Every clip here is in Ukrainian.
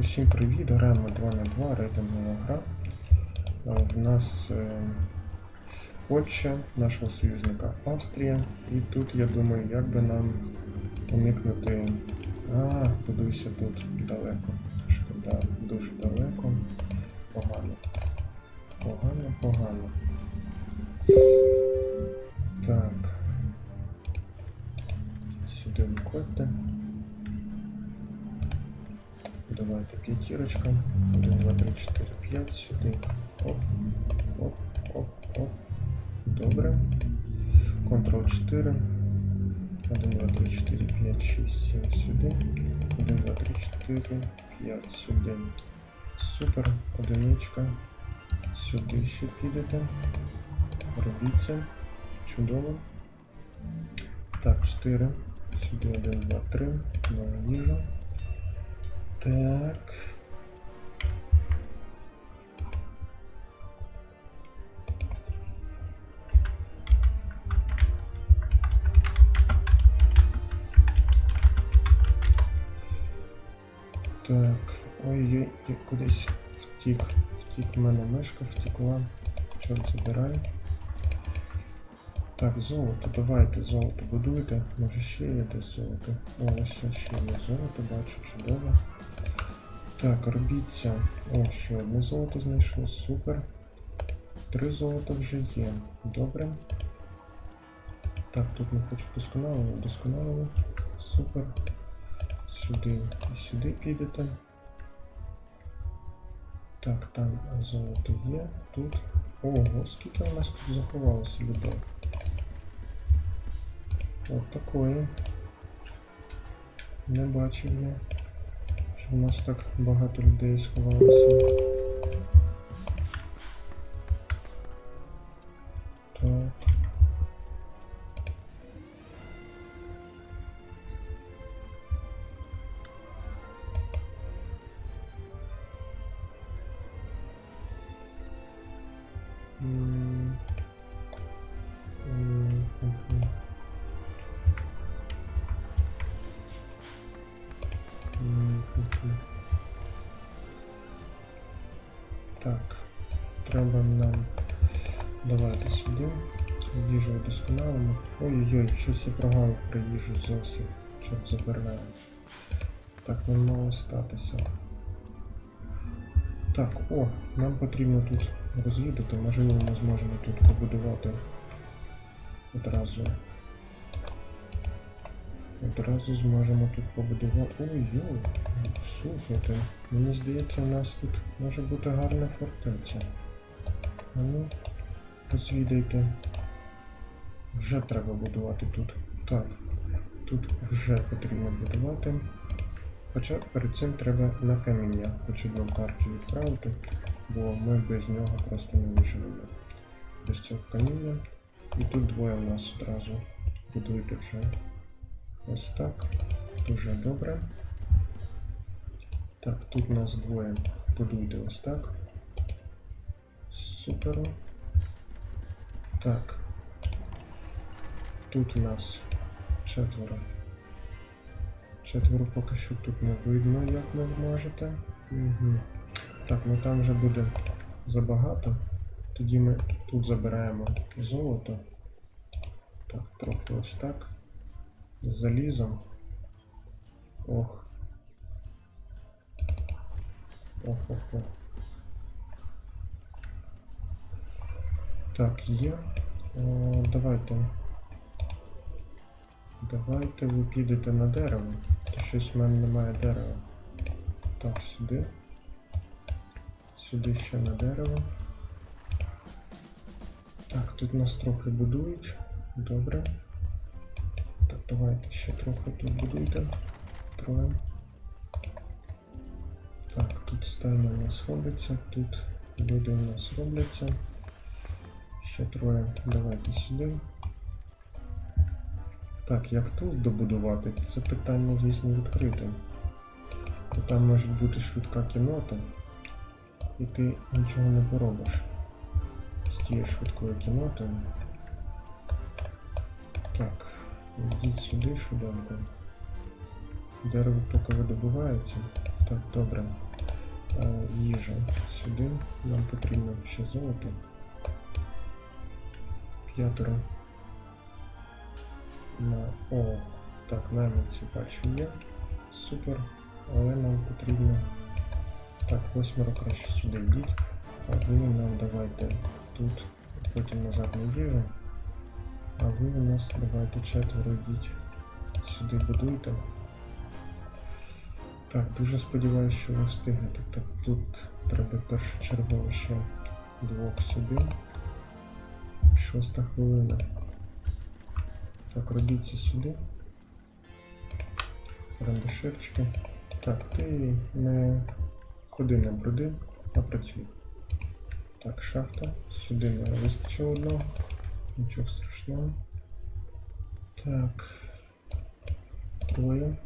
Усім привіт, граємо 2 на 2 рейтингова гра. В нас е, Польща, нашого союзника Австрія. І тут я думаю, як би нам уникнути. А, подивися тут далеко. Шкода, дуже далеко. Погано. Погано, погано. Так. Сюди виходьте. Давайте п'ятірочка. 1, 2, 3, 4, 5 сюди. Оп, оп, оп, оп. Добре. Ctrl 4. 1, 2, 3, 4, 5, 6, 7 сюди. 1, 2, 3, 4, 5 сюди. Супер. Одиничка. Сюди ще підете. Робіть. Чудово. Так, 4. Сюди 1, 2, 3. На їжу. Так. Так, ой-ой, я кудись втік. Втік в мене мишка, втекла. Чорт забирай. Так, золото, давайте золото будуйте. Може ще є десь золото. О, ось ще є золото, бачу, чудово. Так, робіть. О, ще одне золото знайшло, супер. Три золота вже є. Добре. Так, тут не хочу досконалого, досконалого. Супер. Сюди і сюди підете. Так, там золото є. Тут. Ого, скільки у нас тут заховалося людей. От такої. Не бачив я. У нас так багато людей сховалося. Їжу удосконалимо. Ой-ой-ой, щось я прогав про їжу зовсім. Чорт забирає. Так, не мало статися. Так, о, нам потрібно тут розвідати. Можливо, ми зможемо тут побудувати одразу. Одразу зможемо тут побудувати. Ой-ой, слухайте, мені здається, у нас тут може бути гарна фортеця. Ну, розвідайте. Вже треба будувати тут. Так, тут вже потрібно будувати. Хоча перед цим треба на каміння одну партію відправити, бо ми без нього просто не виживемо. Без цього каміння. І тут двоє у нас одразу будуйте вже. Ось так. Дуже добре. Так, тут у нас двоє. Будуйте ось так. Супер. Так. Тут у нас четверо. Четверо поки що тут не видно, як ви можете. Угу. Так, ну там вже буде забагато. Тоді ми тут забираємо золото. Так, трохи ось так. З залізом. Ох. Ох, ох, ох. Так, є. О, давайте. Давайте ви підете на дерево. То щось в мене немає дерева. Так, сюди. Сюди ще на дерево. Так, тут нас трохи будують. Добре. Так, давайте ще трохи тут будуйте. Троє. Так, тут стайня у нас робиться, тут люди у нас робляться. Ще троє. Давайте сюди. Так, як тут добудувати? Це питання, звісно, відкрите. Бо там може бути швидка кінота, і ти нічого не поробиш з тією швидкою кінотою. Так, йдіть сюди швиденько. Дерево поки видобувається. Так, добре. е, їжа сюди. Нам потрібно ще золото. П'ятеро. На... О, так, найманці бачу є. Супер. Але нам потрібно. Так, восьмеро краще сюди йдіть. А ви нам давайте тут, потім назад на їжу. А ви у нас давайте четверо йдіть. Сюди будуйте. Так, дуже сподіваюся, що ви встигнете. Так, тут треба першочергово ще двох сюди. Шоста хвилина. Так, робіться сюди. Рандаширчики. Так, ти не ходи на бруди, а працюй. Так, шахта. Сюди не вистачило одного. Нічого страшного. Так. Двоє.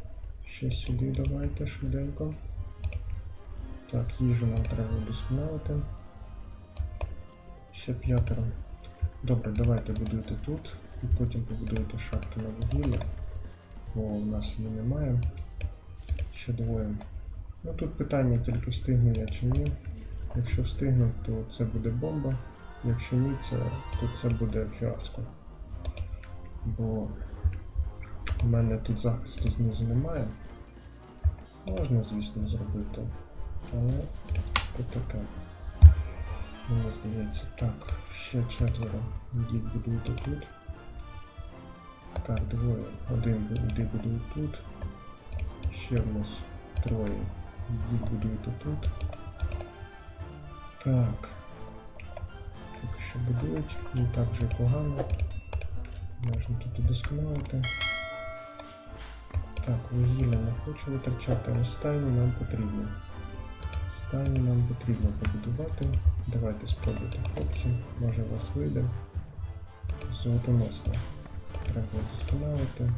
Ще сюди давайте швиденько. Так, їжу нам треба вдосконалити. Ще п'ятеро. Добре, давайте будуйте тут і потім побудуйте шахту на вугілля. Бо у нас її немає. Ще двоє. Ну тут питання тільки встигну я чи ні. Якщо встигну, то це буде бомба. Якщо ні, це, то це буде фіаско. Бо у мене тут захисту знизу немає. Можна, звісно, зробити. Але то таке. Мені здається. Так, ще четверо. Йдіть будуйте тут. Так, двоє. Один іди будує тут. Ще в нас троє. Йдіть будуйте тут. Так. Поки що будують. Не так вже погано. Можна тут удосконалити. Так, вугілля не хочу витрачати, але стайню нам потрібно. Стайню нам потрібно побудувати. Давайте спробуйте, хлопці. Може вас вийде. Золотоносно. Треба вдосконалити.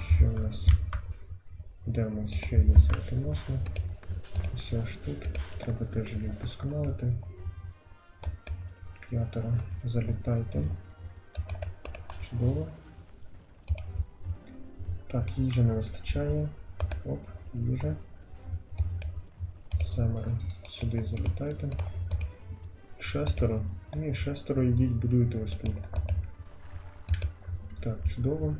Що у нас? Де у нас ще є золотоносно? Ось аж тут. Треба теж її вдосконалити. П'ятеро. Залітайте. Чудово. Так, їжі не вистачає. Оп, їжа. Семеро. Сюди залітайте. Шестеро. Ні, шестеро йдіть, будуйте ось тут. Так, чудово.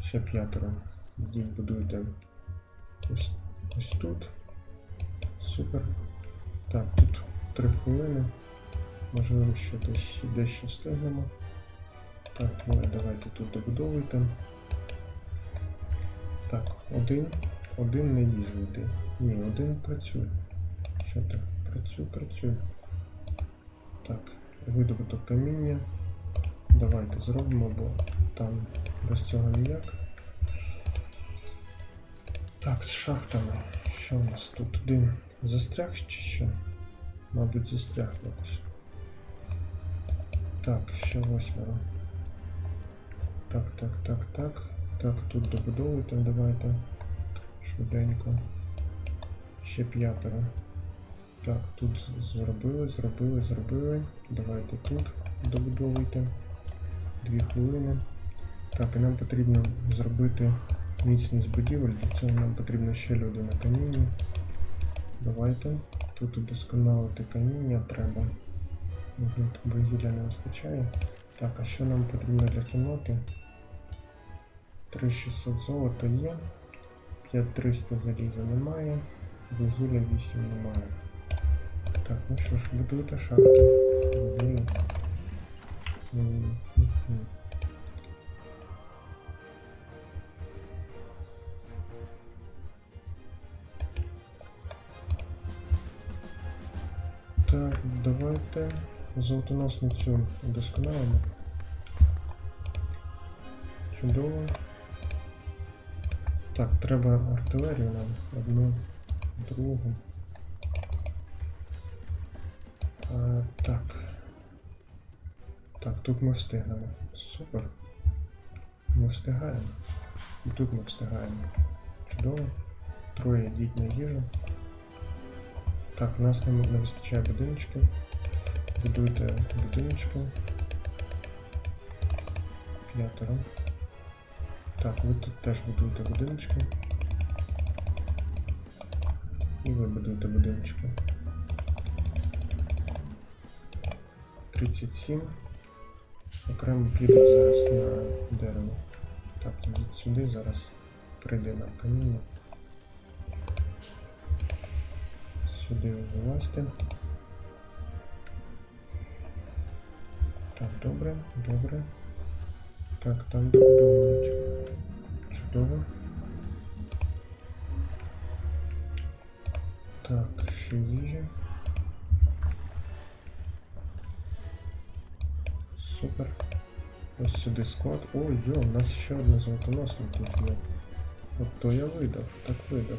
Ще п'ятеро. Йдіть, будуйте ось, ось тут. Супер. Так, тут три хвилини. Можливо, ще десь дещо встигнемо. Так, двоє давайте тут добудовуйте. Так, один. Один не їжу йти. Ні, один працює. Що так? Працюй, працюй. Так, видобуток каміння. Давайте зробимо, бо там без цього ніяк. Так, з шахтами. Що у нас тут? Один застряг чи що? Мабуть, застряг якось. Так, ще восьмеро. Так, так, так, так. Так, тут добудовуйте, давайте. Швиденько. Ще п'ятеро. Так, тут зробили, зробили, зробили. Давайте тут добудовуйте. Дві хвилини. Так, і нам потрібно зробити міцність будівель. Для цього нам потрібно ще люди на камінні. Давайте. Тут удосконалити каміння треба. Вугілля не вистачає. Так, а що нам потрібно для кімнати? 3600 золота є. 5300 заліза немає. Вугілля 8 немає. Так, ну що ж, будуйте шахту. Вугілля. Так, давайте золотоносницю удосконалимо. Чудово. Так, треба артилерію нам. Одну, другу. А, так. Так, тут ми встигнемо. Супер. Ми встигаємо. І тут ми встигаємо. Чудово. Троє йдіть на. Так, у нас не, не вистачає будиночки. Будуйте будиночки. П'ятеро. Так, ви тут теж будуєте будиночки. І ви будуєте будиночки. 37. Окремо піде зараз на дерево. Так, йдіть сюди, зараз прийде на каміння. Сюди вилазьте. Так, добре, добре. Так, там добудовують. Сюди склад. Ой, йо, у нас ще одне золотоносне тут є. От то я видав, так видав.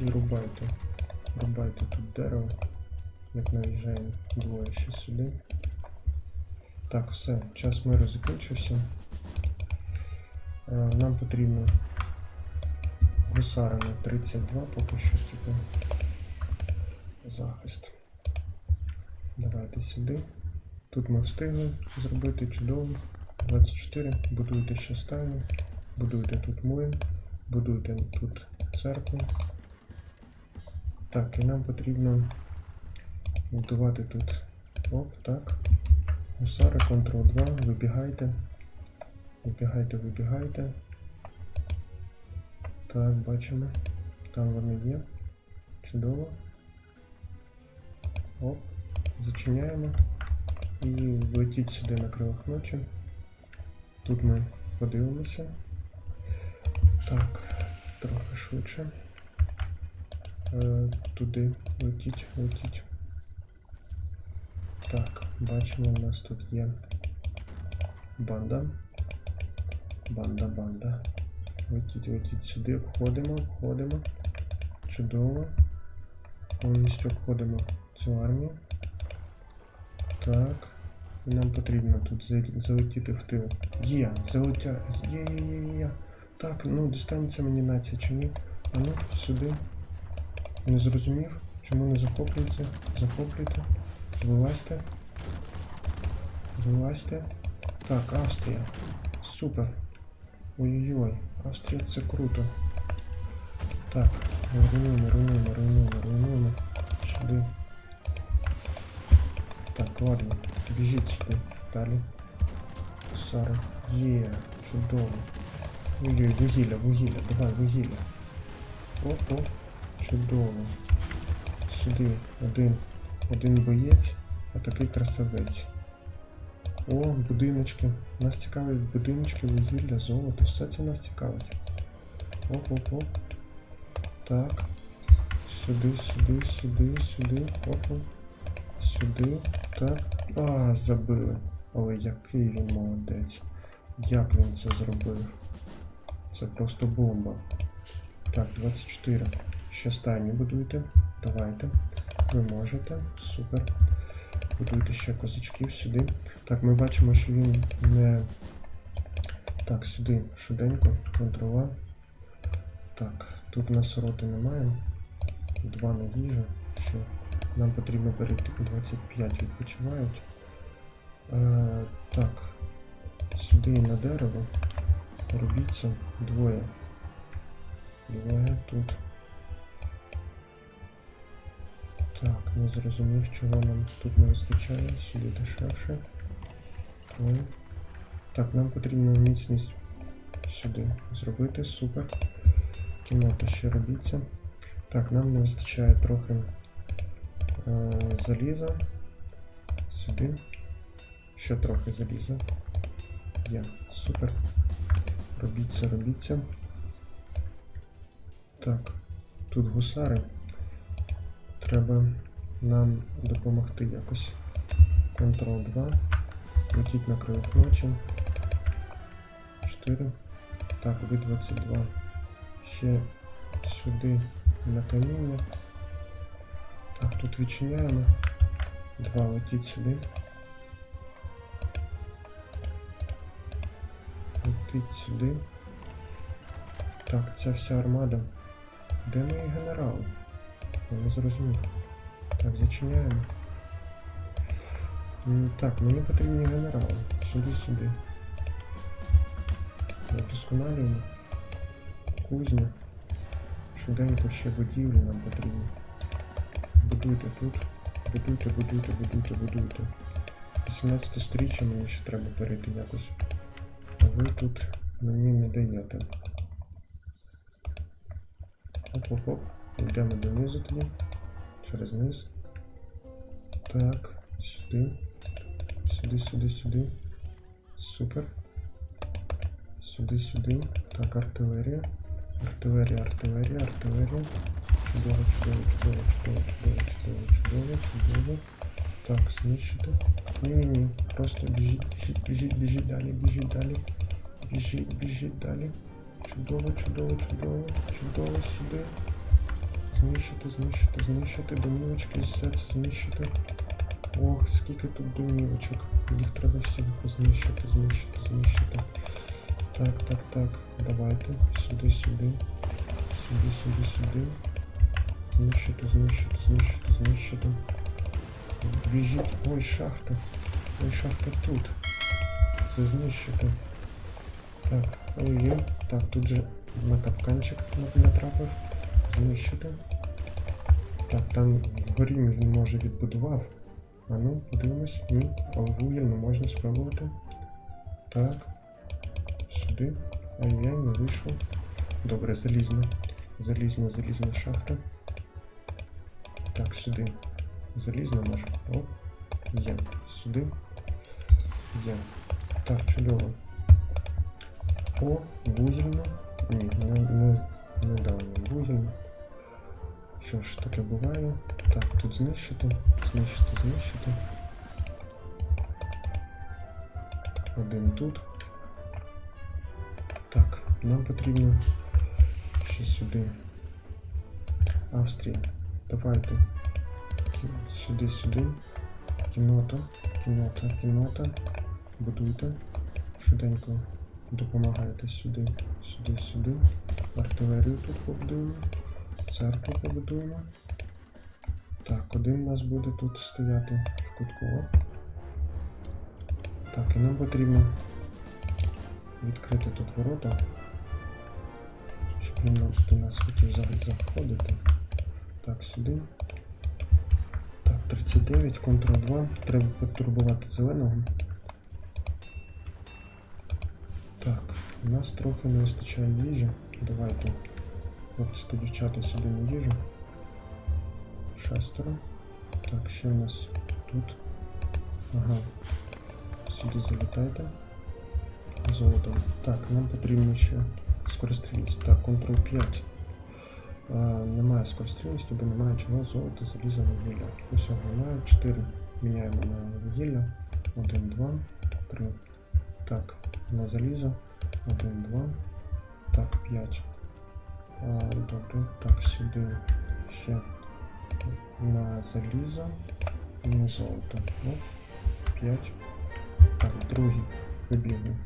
І рубайте. Рубайте тут дерево. Як наїжджаємо двоє ще сюди. Так, все, час миру закінчився. Е, Нам потрібно гусара на 32, поки що типу захист. Давайте сюди. Тут ми встигли зробити чудово. 24. Будуйте ще стайню. Будуйте тут млин. Будуйте тут церкву. Так, і нам потрібно будувати тут. Оп, так. Гусари, Ctrl 2, вибігайте. Вибігайте, вибігайте. Так, бачимо. Там вони є. Чудово. Оп. Зачиняємо. І летіть сюди на крилах ночі. Тут ми подивимося. Так, трохи швидше. Е, туди летіть, летіть. Так, бачимо, у нас тут є банда. Банда, банда. Летіть, летіть сюди, обходимо, обходимо. Чудово. Повністю обходимо цю армію. Так. Нам потрібно тут залетіти в тил. Є, залетя. Є, є, є, є, є. Так, ну достанеться мені нація чи ні? А ну, сюди. Не зрозумів, чому не захоплюється. Захоплюйте. Вилазьте. Вилазьте. Так, Австрія. Супер. Ой-ой-ой, Австрія це круто. Так, руйнуємо, руйнуємо, руйнуємо, руйнуємо. Сюди. Так, ладно, біжіть сюди. Далі. Сара. Є, чудово. Ой-ой, вугілля, вугілля, давай, вугілля. Оп-оп, чудово. Сюди один, один боєць, а такий красавець. О, будиночки. Нас цікавить будиночки, вугілля, золото, все це нас цікавить. Оп-оп-оп. Так. Сюди, сюди, сюди, сюди. Оп. Сюди. Так. А, забили. Але який він молодець. Як він це зробив? Це просто бомба. Так, 24. Ще стайню будуйте. Давайте. Ви можете. Супер. Будуйте ще козачків сюди. Так, ми бачимо, що він не. Так, сюди швиденько, контрола. Так, тут у нас роти немає. Два на їжу. Що нам потрібно перейти по 25 відпочивають. Е, так, сюди на дерево. Робіться двоє. Двоє тут. Так, не зрозумів, чого нам тут не вистачає. Сюди дешевше. Двоє. Так, нам потрібно міцність сюди зробити. Супер. Кімната ще робіться. Так, нам не вистачає трохи заліза. Сюди. Ще трохи заліза. Є. Супер. Робіться, робіться. Так, тут гусари. Треба нам допомогти якось. Ctrl 2. Летіть на крилах ночі. 4. Так, ви 22. Ще сюди на каміння. Так, тут відчиняємо. Два летіть сюди. Летить сюди. Так, ця вся армада. Де мої генерали? Я не зрозумів. Так, зачиняємо. Так, мені потрібні генерали. Сюди, сюди. Вдосконалюємо. Кузня. Швиденько ще будівлі нам потрібно. Будуйте тут. Будуйте, будуйте, будуйте, будуйте. 18 сторіччя мені ще треба перейти якось. А ви тут мені не даєте. Оп-оп-оп. Йдемо донизу тоді. Через низ. Так, сюди. Сюди, сюди, сюди. Супер. Сюди, сюди. Так, артилерія. Артилерія, артилерія, артилерія. Чудово, чудово, чудово, чудово, чудово, чудово, чудово, чудово. Так, знищити. Ні-ні-ні. Просто біжіть, біжіть, біжіть, біжіть далі, біжіть далі. Біжіть, біжіть далі. Чудово, чудово, чудово, чудово сюди. Знищити, знищити, знищити, домівочки, все це знищити. Ох, скільки тут домівочок. Їх треба всіх знищити, знищити, знищити. Так, так, так. Давайте. Сюди, сюди. Сюди, сюди, сюди. Знищити, знищити, знищити, знищити. Біжіть. Ой, шахта. Ой, шахта тут. Це знищити. Так, ой, так, тут же на капканчик натрапив. Знищити. Так, там вгорі він може відбудував. А ну, подивимось. Ні, але вугільно можна спробувати. Так. Сюди. Ай-яй, не вийшло. Добре, залізна. Залізна, залізна шахта. Так, сюди. Залізна може. О, є. Сюди. Є. Так, чудово. О, вугільно. Ні, не, не, не дали вугільно. Що ж таке буває? Так, тут знищити, знищити, знищити. Один тут. Так, нам потрібно ще сюди. Австрія. Давайте. Сюди, сюди. Кінота, кінота, кінота. Будуйте. Швиденько допомагайте сюди, сюди, сюди. Артилерію тут побудуємо. Церкву побудуємо. Так, один у нас буде тут стояти в кутку. Так, і нам потрібно відкрити тут ворота, щоб він до нас хотів за- заходити. Так, сюди. Так, 39, Ctrl 2. Треба потурбувати зеленого. Так, у нас трохи не вистачає їжі. Давайте, хлопці та дівчата сюди на їжу. Шестеро. Так, ще у нас тут. Ага. Сюди залітайте. Золото. Так, нам потрібно ще скорострільність. Так, Ctrl 5. Немає скорострільності, бо немає чого золото, заліза, вугілля. Усього немає. 4 міняємо на вугілля. 1, 2, 3. Так, на залізо. 1, 2. Так, 5. А, добре. Так, сюди ще на залізо на золото. Оп, 5. Так, другий побігли.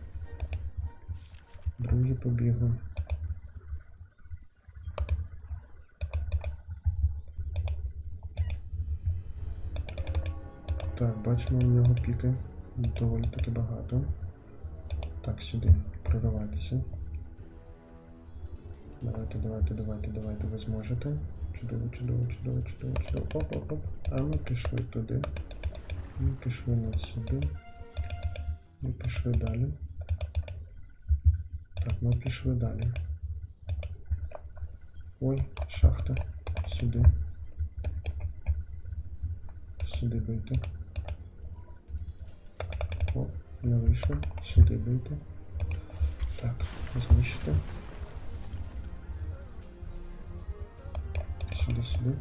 Другий побігли. Так, бачимо у нього піки. Доволі таки багато. Так, сюди. Проривайтеся. Давайте, давайте, давайте, давайте, ви зможете. Чудово, чудово, чудово, чудово, чудово. Оп, оп, оп. А ми пішли туди. Ми пішли на сюди. Ми пішли далі. Так, ми пішли далі. Ой, шахта. Сюди. Сюди бийте. О, не вийшло. Сюди бийте. Так, знищити. Сюди, сюди.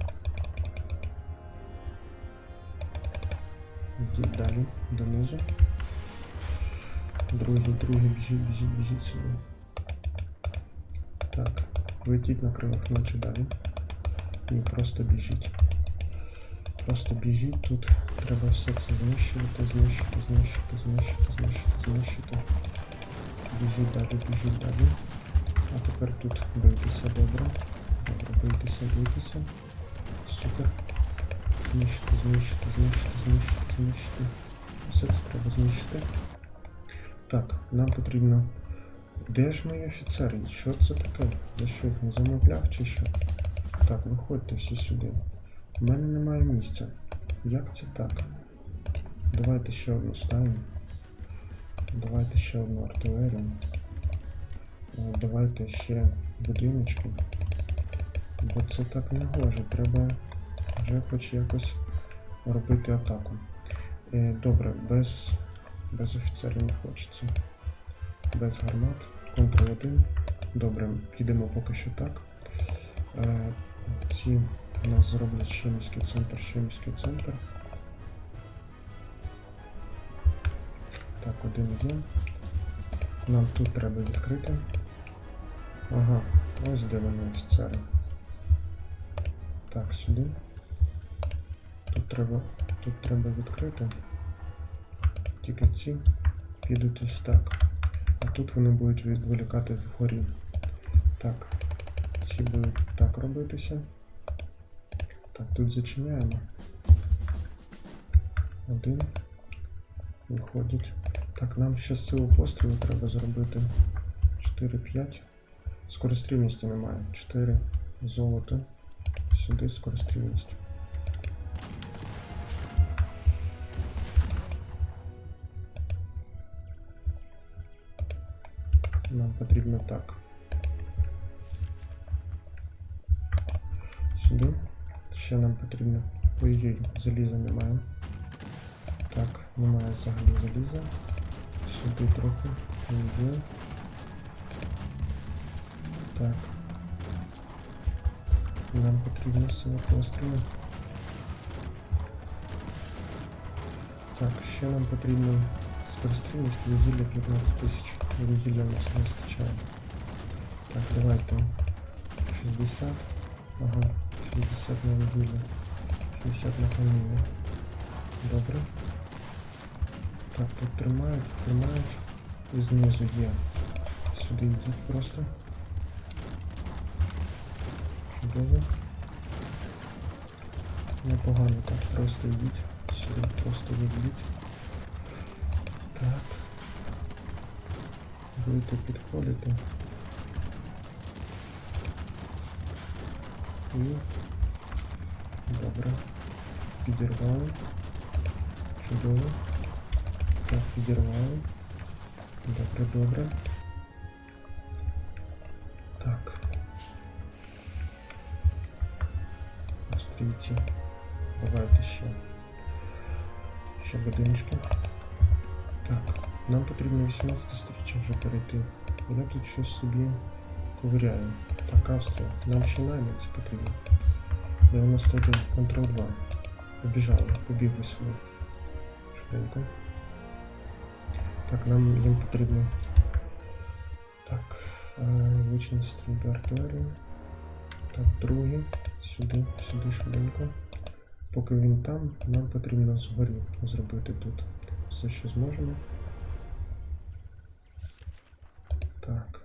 Йдіть далі, донизу. Другий, другий, біжіть, біжіть, біжіть сюди. Так, летіть на крилах ночі далі. Ні, просто біжіть. Просто біжіть тут. Треба все це знищувати, знищити, знищити, знищити, знищити, знищити. Біжіть далі, біжіть далі. А тепер тут бийтеся добре. Добре, бийтеся, бийтеся. Супер. Знищити, знищити, знищити, знищити, знищити. Все це треба знищити. Так, нам потрібно Де ж мої офіцери? Що це таке? Я що їх не замовляв чи що? Так, виходьте всі сюди. У мене немає місця. Як це так? Давайте ще одну ставимо. Давайте ще одну артилерію. Е, Давайте ще будиночки. Бо це так не гоже. Треба вже хоч якось робити атаку. Е, Добре, без, без офіцерів не хочеться. Без гармат. Ctrl 1. Добре, підемо поки що так. Е, ці у нас зроблять ще міський центр, ще міський центр. Так, один є. Нам тут треба відкрити. Ага, ось де вони офіцери. Так, сюди. Тут треба, тут треба відкрити. Тільки ці підуть ось так. А тут вони будуть відволікати вгорі. Так, ці будуть так робитися. Так, тут зачиняємо. Один. Виходить. Так, нам ще силу пострілу треба зробити. 4-5. Скорострільності немає. 4 золото. Сюди скорострільність. Нам потрібно так. Сюди. Ще нам потрібно. Ой-ой, заліза немає. Так, немає взагалі заліза. Сюди трохи. Є. Так. Нам потрібно сила пострілу. Так, ще нам потрібно скорострільність вугілля 15 тисяч. Вугілля у нас не вистачає. Так, давайте 60. Ага, 60 на вугілля. 60 на каміння. Добре. Так, тут тримають, тримають. І знизу є. Сюди йдіть просто. Чудово. Непогано так, просто йдіть. Сюди просто йдіть. Так. Будете підходити. І добре. Підірвали. Чудово. Так, підірвали. Добре, добре. Так. Австрійці. Давайте ще. Ще будиночки. Так, нам потрібно 18 сторіччя вже перейти. Я тут щось собі ковиряю. Так, Австрія. Нам ще найманці потрібно. 91, Ctrl 2. Побіжали, побігли сюди. Швиденько. Так, нам їм потрібно. Так, е, влучні стрільби артилерії. Так, другий. Сюди, сюди швиденько. Поки він там, нам потрібно згорі зробити тут все, що зможемо. Так.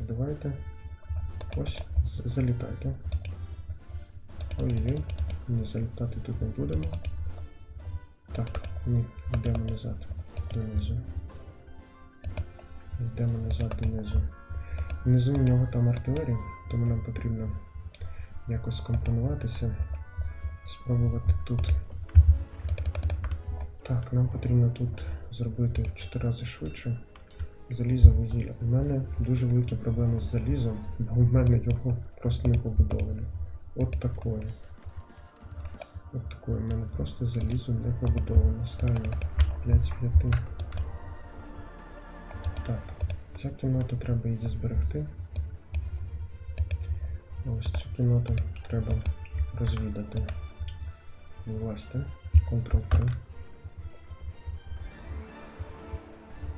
Давайте, давайте. Ось, залітайте. Ой-ой, ні, залітати тут не будемо. Так, ні, йдемо назад, донизу. Йдемо назад донизу. Внизу у нього там артилерія, тому нам потрібно якось скомпонуватися. Спробувати тут. Так, нам потрібно тут зробити в 4 рази швидше залізовий, а У мене дуже великі проблеми з залізом, бо в мене його просто не побудовано. От такої. От такое в мене просто залізо не побудовано. Ставлю 5 п'ятин. Так, ця кімнату треба її зберегти. Ось цю кімнату треба розвідати. Власти. Ctrl-3.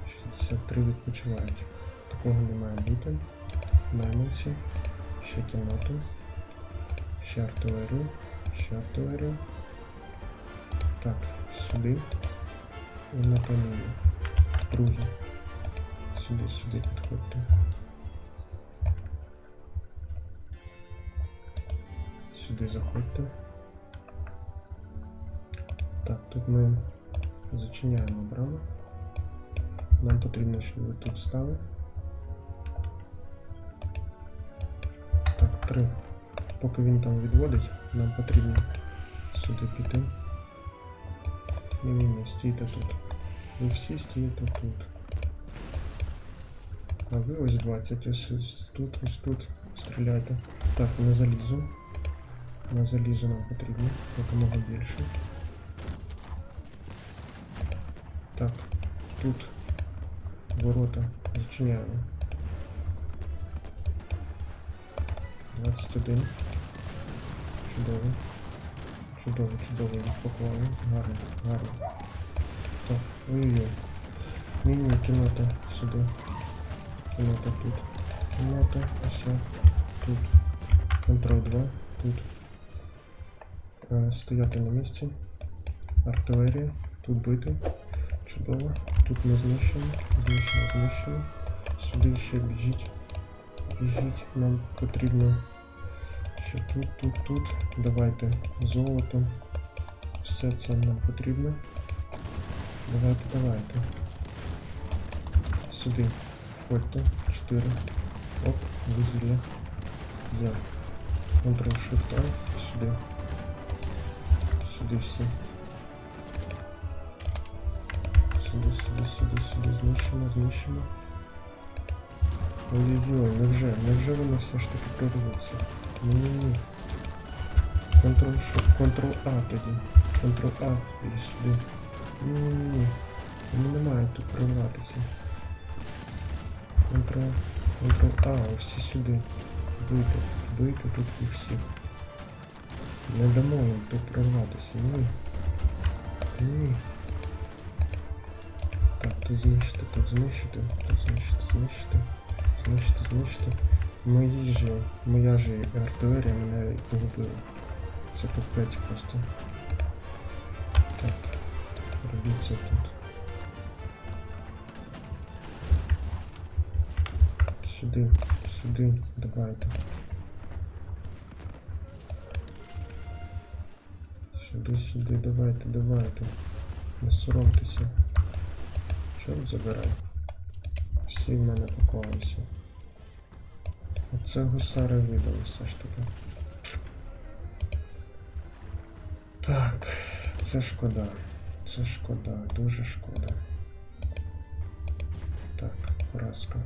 63 відпочивають. Такого не має бути. Найманці. Ще кімнату. Ще артилерію. Ще артилерію. Так, сюди. І на каміння. Другі. Сюди, сюди підходьте. Сюди заходьте. Так, тут ми Зачиняємо браму. Нам потрібно, щоб ви тут стали. Так, три. Поки він там відводить, нам потрібно сюди піти. Ні, ні, ні, стійте тут. Ви всі стійте тут. А ви ось 20, ось, ось тут, ось тут. Стріляйте. Так, на залізу. На залізу нам потрібно, якомога більше. Так, тут Ворота зачиняємо. 21. Чудово. Чудово, чудово, їх. Гарно, гарно. Так, ой-ой-ой. Кімната сюди. Кімната тут. Кімната, ось тут. Контроль 2, тут. Е, стояти на місці. Артилерія, тут бити. Чудово. Тут ми знищимо, знищимо, знищимо. Сюди ще біжіть. Біжіть, нам потрібно ще тут, тут, тут. Давайте золото. Все це нам потрібно. Давайте, давайте. Сюди. Входьте. 4. Оп, вузілля. Я. Ctrl Shift A. Сюди. Сюди всі. Сюди, сюди, сюди, сюди. Знищимо, знищимо. Ой-ой-ой, невже, невже вони все ж таки прорвуться? Ні-ні-ні. Ctrl Shift, Ctrl A тоді. Ctrl A тоді сюди. Ні-ні-ні. Вони не мають тут прорватися. Ctrl, Ctrl A, всі сюди. Бити, бити тут їх всіх. Не дамо їм тут прорватися, ні. Ні. Так, тут знищити, тут знищити, тут знищити, знищити, знищити, знищити. Мої ж, моя ж артилерія мене погубила. Це капець просто. Так, робіть це тут. Сюди, сюди, давайте. Сюди, сюди, давайте, давайте. Не соромтеся. Чорт забирай. Всі в мене поклалися. Оце гусари видали все ж таки. Так, це шкода. Це шкода, дуже шкода. Так, поразка.